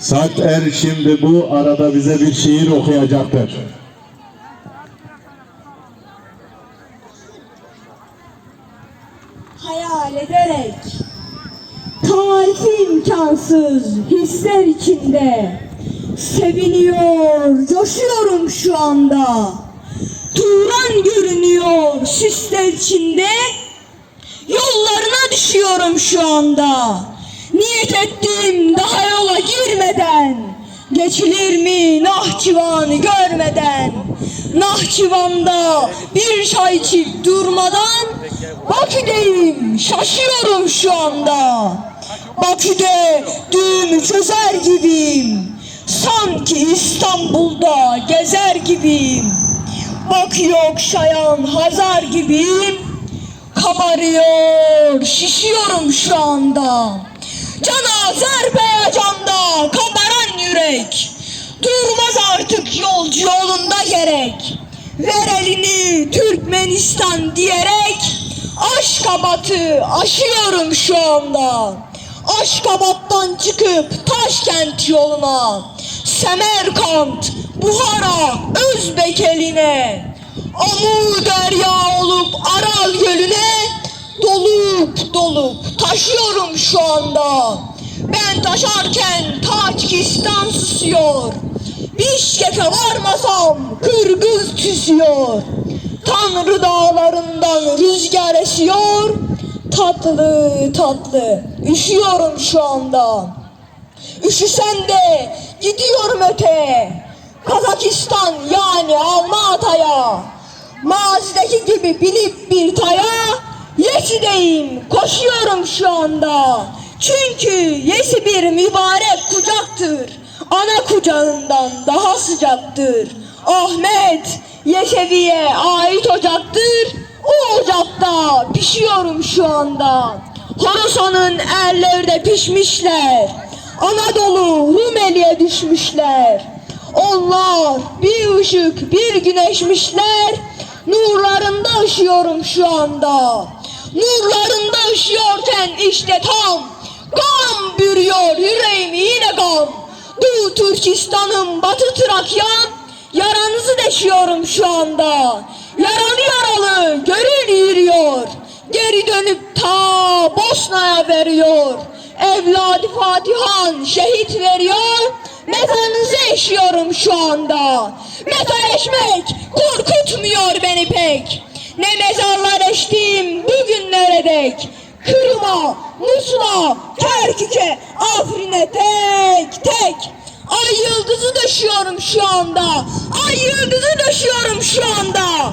Sarp Er şimdi bu arada bize bir şiir okuyacaktır. hayal ederek tarifi imkansız hisler içinde seviniyor, coşuyorum şu anda. Turan görünüyor sisler içinde yollarına düşüyorum şu anda. Niyet ettim daha girmeden Geçilir mi Nahçıvan'ı görmeden? Nahçıvan'da bir çay içip durmadan Bakü'deyim şaşıyorum şu anda. Bakü'de düğümü çözer gibiyim. Sanki İstanbul'da gezer gibiyim. Bakü okşayan Hazar gibiyim. Kabarıyor, şişiyorum şu anda. Can Azerbaycan'da yürek Durmaz artık yolcu yolunda gerek. Ver elini Türkmenistan diyerek Aşkabat'ı aşıyorum şu anda. Aşkabat'tan çıkıp Taşkent yoluna Semerkant, Buhara, Özbek eline Amur derya olup Aral gölüne Dolup dolup taşıyorum şu anda Ben taşarken Tacikistan susuyor. Bişkek'e varmasam Kırgız tüsüyor. Tanrı dağlarından rüzgar esiyor. Tatlı tatlı. Üşüyorum şu anda. Üşüsem de gidiyorum öte. Kazakistan yani Almata'ya. Mazideki gibi binip bir taya. Yesi'deyim koşuyorum şu anda Çünkü Yesi bir mübarek kucaktır. Ana kucağından daha sıcaktır. Ahmet Yesevi'ye ait ocaktır. O ocakta pişiyorum şu anda. Horasan'ın erleri pişmişler. Anadolu Rumeli'ye düşmüşler. Onlar bir ışık bir güneşmişler. Nurlarında ışıyorum şu anda. Nurlarında ışıyorken işte tam Gam bürüyor yüreğimi yine gam. Doğu Türkistan'ım Batı Trakya'm Yaranızı deşiyorum şu anda. Yaralı yaralı gönül yürüyor. Geri dönüp ta Bosna'ya veriyor. Evladı Fatihan şehit veriyor. Mezarınızı eşiyorum şu anda. Mezar eşmek korkutmuyor beni pek. Ne mezarlar eştim bugünlere dek Kırım'a, Musul'a, Kerkük'e, Afrin'e tek tek. Ay yıldızı döşüyorum şu anda. Ay yıldızı döşüyorum şu anda